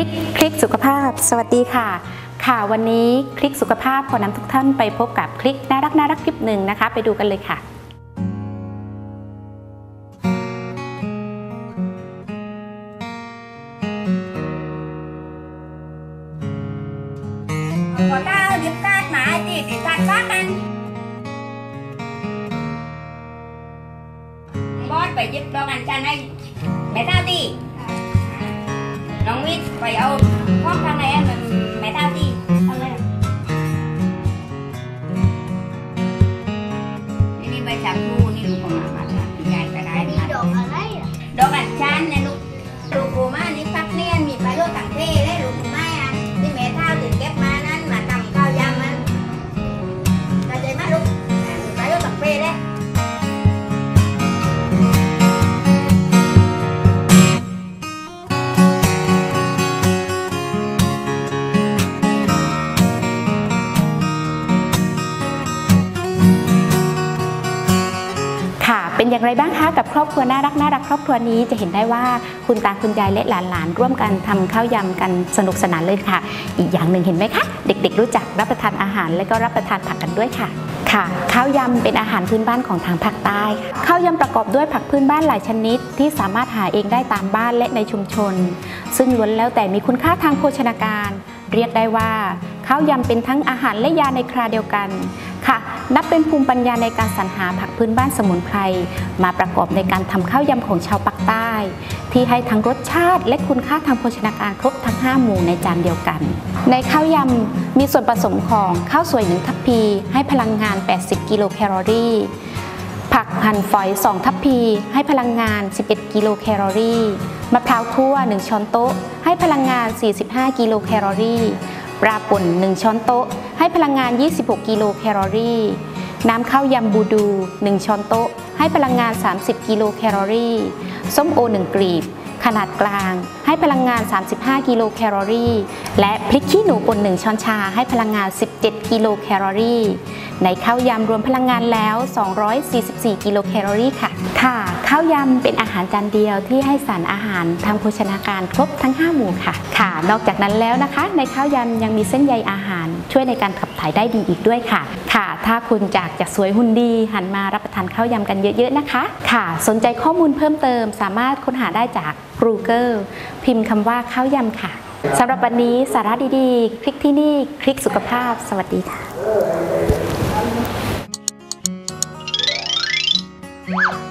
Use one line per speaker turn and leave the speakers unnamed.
ลิกคลิกสุขภาพ สวัสดีค่ะ ค่ะวันนี้คลิกสุขภาพขอนำทุกท่านไปพบกับคลิกน่ารักน่ารักคลิปหนึ่งนะคะ ไปดูกันเลยค่ะ
có tao giúp cát mà chỉ thì cát phát anh bót phải giúp đo anh cha này mẹ tao đi น้องวิทย์ไปเอาห้องท เป็นอย่างไร
บ้างคะกับครอบครัวน่ารักน่ารักครอบครัวนี้จะเห็นได้ว่าคุณตาคุณยายและหลานๆร่วมกันทำข้าวยำกันสนุกสนานเลยค่ะ อีกอย่างหนึ่งเห็นไหมคะ เด็กๆ รู้จักรับประทานอาหาร และก็รับประทานผักกันด้วยค่ะค่ะข้าวยำเป็นอาหารพื้นบ้านของทางภาคใต้ค่ะข้าวยำประกอบด้วยผักพื้นบ้านหลายชนิด ที่สามารถหาเองได้ตามบ้านและในชุมชน ซึ่งล้วนแล้วแต่มีคุณค่าทางโภชนาการ เรียกได้ว่า ข้าวยำเป็นทั้งอาหารและยาในคราเดียวกันค่ะ นับเป็นภูมิปัญญาในการสรรหาผักพื้นบ้านสมุนไพรมาประกอบในการทำข้าวยำของชาวปากใต้ ที่ให้ทั้งรสชาติและคุณค่าทางโภชนาการครบทั้ง 5 หมู่ในจานเดียวกัน ในข้าวยำมีส่วนผสมของข้าวสวยหนึ่งทัพพี ให้พลังงาน 80 กิโลแคลอรี่ ผักหั่นฝอย 2 ทัพพี ให้พลังงาน 11 กิโลแคลอรี่มะพร้าวคั่ว 1 ช้อนโต๊ะ ให้พลังงาน 45 กิโลแคลอรี่ ปลาป่น 1 ช้อนโต๊ะ ให้พลังงาน 26 กิโลแคลอรี่ น้ำข้าวยำบูดู 1 ช้อนโต๊ะ ให้พลังงาน 30 กิโลแคลอรี่ ส้มโอ 1 กลีบ ขนาดกลาง ให้พลังงาน 35 กิโลแคลอรี่ และพริกขี้หนูป่น1ช้อนชาให้พลังงาน 17 กิโลแคลอรี่ ในข้าวยำรวมพลังงานแล้ว 244 กิโลแคลอรี่ค่ะ ค่ะ ข้าวยำเป็นอาหารจานเดียวที่ให้สารอาหารทางโภชนาการครบทั้ง 5 หมู่ค่ะ ค่ะ นอกจากนั้นแล้วนะคะ ในข้าวยำยังมีเส้นใยอาหาร ช่วยในการขับถ่ายได้ดีอีกด้วยค่ะ ค่ะ ถ้าคุณจากจะสวยหุ่นดี หันมารับประทานข้าวยำกันเยอะๆนะคะ ค่ะ สนใจข้อมูลเพิ่มเติมสามารถค้นหาได้จาก ปูเกอร์พิมพ์คำว่าข้าวยำค่ะสำหรับวันนี้สาระดีๆ คลิกที่นี่ คลิกสุขภาพ สวัสดีค่ะ